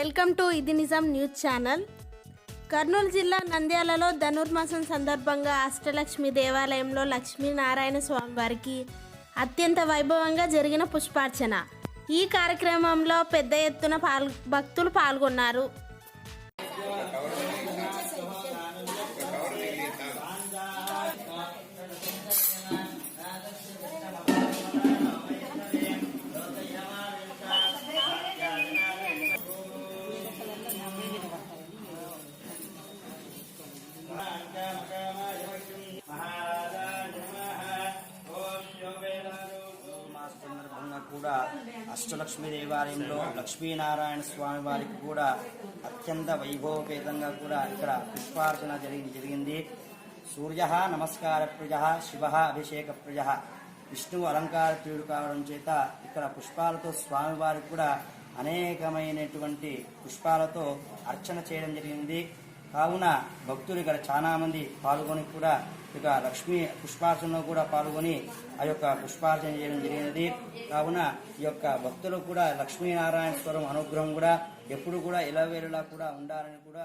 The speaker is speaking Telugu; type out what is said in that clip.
వెల్కమ్ టు ఇది నిజాం న్యూస్ ఛానల్. కర్నూలు జిల్లా నంద్యాలలో ధనుర్మాసం సందర్భంగా అష్టలక్ష్మి దేవాలయంలో లక్ష్మీనారాయణ స్వామి వారికి అత్యంత వైభవంగా జరిగిన పుష్పార్చన. ఈ కార్యక్రమంలో పెద్ద ఎత్తున పాల్ భక్తులు పాల్గొన్నారు. కూడా అష్టలక్ష్మి దేవాలయంలో లక్ష్మీనారాయణ స్వామి వారికి కూడా అత్యంత వైభవపేతంగా కూడా ఇక్కడ పుష్పార్చన జరిగి జరిగింది. సూర్య నమస్కార ప్రియ శివ అభిషేక ప్రియ విష్ణువు అలంకార ప్రియుడు కావడం చేత ఇక్కడ పుష్పాలతో స్వామివారికి కూడా అనేకమైనటువంటి పుష్పాలతో అర్చన చేయడం జరిగింది. కావున భక్తులు ఇక్కడ చాలా మంది పాల్గొని కూడా ఇక లక్ష్మీ పుష్పార్చనలో కూడా పాల్గొని ఆ యొక్క పుష్పార్చన చేయడం జరిగినది. కావున ఈ యొక్క భక్తులు కూడా లక్ష్మీనారాయణ స్వరం అనుగ్రహం కూడా ఎప్పుడు కూడా ఇలా వేరేలా కూడా ఉండాలని కూడా